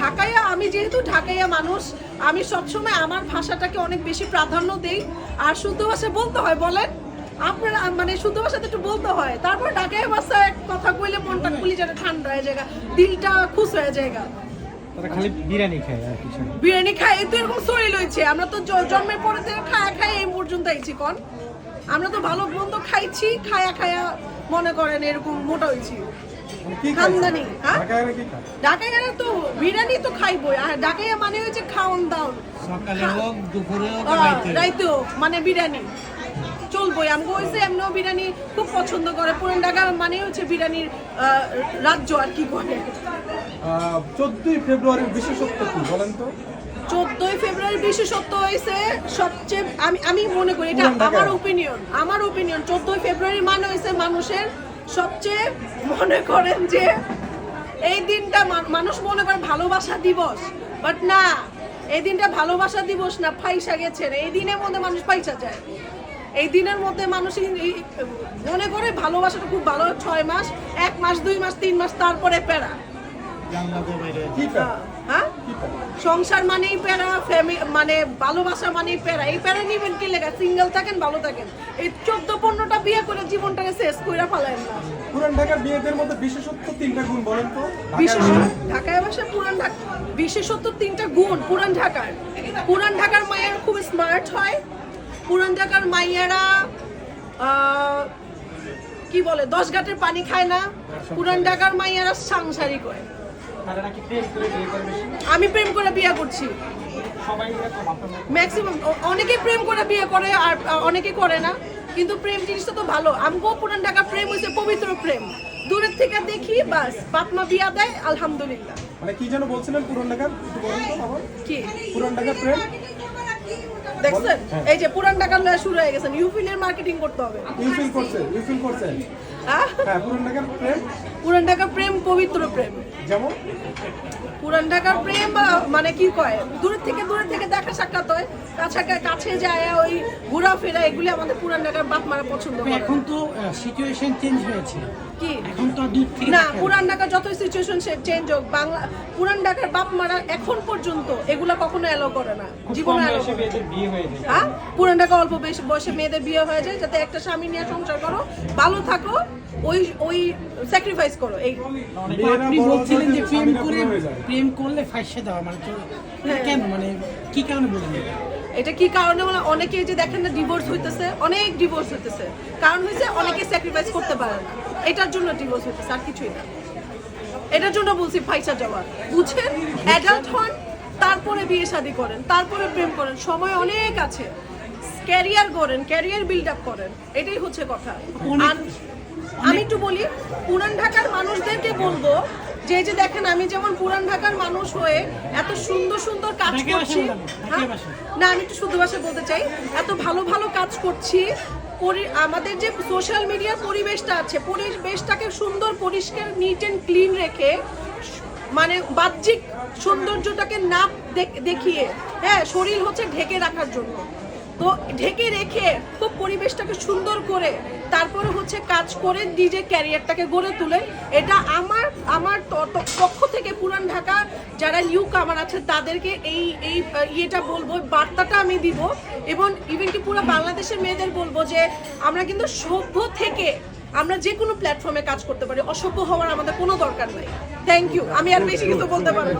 ঢাকাইয়া আমি যেহেতু ঢাকাইয়া মানুষ আমি সবসময় আমার ভাষাটাকে অনেক বেশি প্রাধান্য দেই। আর শুদ্ধ ভাষা বলতে হয় বলেন? আপনার মানে শুদ্ধ ভাষাতে একটু বলতে হয়। তারপর ঢাকাইয়া ভাষায় এক কথা কইলে মনটা খুলি যাবে ঠান্ডা হয়ে যায় দিলটা খুশ হয়ে যায় তারা খালি বিরিয়ানি খায় আর কিছু বিরিয়ানি এই তো এরকম শরীর লইছে আমরা তো জন্মের পরে থেকে খায়া এই পর্যন্ত আইছি কোন? আমরা তো ভালো মন্দ খাইছি খায়া খায়া মনে করেন এরকম মোটা হয়েছি মানে কি খানদানি, হ্যাঁ? ঢাকায় কি তো বিরিয়ানি তো খাইবই আর ঢাকাইয়া মানে হচ্ছে খাওয়ান দাওন। সকালে হোক দুপুরে হোক মানে বিরিয়ানি। চলবই আমি হয়েছে এমনিও বিরিয়ানি খুব পছন্দ করে। পুরান ঢাকা মানে হচ্ছে বিরিয়ানির আহ, রাজ্য আর কি করে চোদ্দই ফেব্রুয়ারির বিশেষত্ব কি বলেন তো? চোদ্দই ফেব্রুয়ারি বিশেষত্ব হয়েছে সবচেয়ে আমি আমি মনে করি এটা আমার ওপিনিয়ন আমার ওপিনিয়ন চোদ্দই ফেব্রুয়ারি মানে হয়েছে মানুষের সবচেয়ে মনে করেন যে এই দিনটা মানুষ মনে করে ভালোবাসা দিবস বাট না এই দিনটা ভালোবাসা দিবস না ফাইসা গেছেন এই দিনের মধ্যে মানুষ ফাইসা যায় এই দিনের মধ্যে মানুষ মনে করে ভালোবাসাটা খুব ভালো ছয় মাস এক মাস দুই মাস তিন মাস তারপরে প্যারা। হ্যাঁ? সংসার মানেই প্যারা ফ্যামিলি মানে ভালোবাসা মানেই প্যারা। এই প্যারা নিবেন কি লেখা সিঙ্গেল থাকেন ভালো থাকেন। এই চোদ্দ জীবনটাকে শেষ না। পুরান ঢাকার বিয়েদের মধ্যে বিশেষত্ব তিনটা গুণ বলেন তো? বিশেষ ঢাকায় বাসা পুরান ঢাকা বিশেষত তিনটা গুণ পুরান ঢাকার। পুরান ঢাকার মায়েরা খুব স্মার্ট হয়। পুরান ঢাকার মাইয়ারা আহ, কি বলে দশ ঘাটের পানি খায় না। পুরান ঢাকার মাইয়ারা সাংসারিক হয় তারা নাকি প্রেম করে আমি প্রেম করে বিয়ে করছি। ম্যাক্সিমাম অনেকে প্রেম করে বিয়ে করে আর অনেকে করে না। কিন্তু প্রেম জিনিসটা তো ভালো। আমগো পুরান ঢাকা প্রেম হয়েছে পবিত্র প্রেম। দূরের থেকে দেখি বাস বাপমা বিয়া দেয় আলহামদুলিল্লাহ। মানে কি যেন বলছিলেন পুরান আমার কি? পুরান ঢাকার প্রেম? দেখছেন। এই যে পুরান ঢাকার লয়া শুরু হয়ে গেছেন। ইউপিলের মার্কেটিং করতে হবে। ইউ ফিল করছে ইউ ফিল করছেন হ্যাঁ পুরান ঢাকার প্রেম? পুরান ঢাকার প্রেম পবিত্র প্রেম। যেমন? পুরান ঢাকার প্রেম মানে কি কয়? দূরের থেকে দূরের থেকে দেখা সাক্ষাৎ হয় কাছে কাছে যায় ওই ঘোরাফেরা এগুলি আমাদের পুরান ঢাকার বাপ মারা পছন্দ করে। এখন তো সিচুয়েশন চেঞ্জ হয়েছে। কি? এখন তো দূর থেকে না পুরান ঢাকার যত সিচুয়েশন চেঞ্জ হোক বাংলা পুরান ঢাকার বাপ মারা এখন পর্যন্ত এগুলা কখনো এলো করে না। জীবনে এলো হয়ে পুরান ঢাকা অল্প বেশি বয়সে মেয়েদের বিয়ে হয়ে যায় যাতে একটা স্বামী নিয়ে সংসার করো ভালো থাকো ওই ওই স্যাক্রিফাইস করো এই আপনি বলছিলেন যে প্রেম করে। প্রেম করলে ফাঁসে দেওয়া মানে। কেন মানে কি কারণে বললেন এটা? কি কারণে মানে অনেকে যে দেখেন না ডিভোর্স হইতেছে অনেক ডিভোর্স হইতেছে। কারণ হয়েছে অনেকে স্যাক্রিফাইস করতে পারে না। এটার জন্য ডিভোর্স হইতেছে আর কিছুই না। এটার জন্য বলছি ফাইসা যাওয়া বুঝেন অ্যাডাল্ট হন তারপরে বিয়ে শাদী করেন তারপরে প্রেম করেন সময় অনেক আছে। ক্যারিয়ার করেন ক্যারিয়ার বিল্ড আপ করেন এটাই হচ্ছে কথা। আমি একটু বলি পুরান ঢাকার মানুষদেরকে বলব যে যে দেখেন আমি যেমন পুরান ঢাকার মানুষ হয়ে এত সুন্দর সুন্দর কাজ করছি। হ্যাঁ? না আমি একটু শুদ্ধ ভাষায় বলতে চাই। এত ভালো ভালো কাজ করছি। আমাদের যে সোশ্যাল মিডিয়ার পরিবেশটা আছে পরিবেশটাকে সুন্দর পরিষ্কার নিট অ্যান্ড ক্লিন রেখে মানে বাহ্যিক সৌন্দর্যটাকে না দেখ- দেখিয়ে হ্যাঁ শরীর হচ্ছে ঢেকে রাখার জন্য। তো ঢেকে রেখে খুব পরিবেশটাকে সুন্দর করে তারপরে হচ্ছে কাজ করে নিজের ক্যারিয়ারটাকে গড়ে তুলে। এটা আমার আমার পক্ষ থেকে পুরান ঢাকা, যারা নিউ কামার আছে তাদেরকে এই এই ইয়েটা বলব, বার্তাটা আমি দিব। এবং ইভেন কি পুরো বাংলাদেশের মেয়েদের বলব যে, আমরা কিন্তু সভ্য থেকে আমরা যে কোনো প্ল্যাটফর্মে কাজ করতে পারি। অসভ্য হওয়ার আমাদের কোনো দরকার নাই। থ্যাংক ইউ আমি আর বেশি কিছু বলতে পারব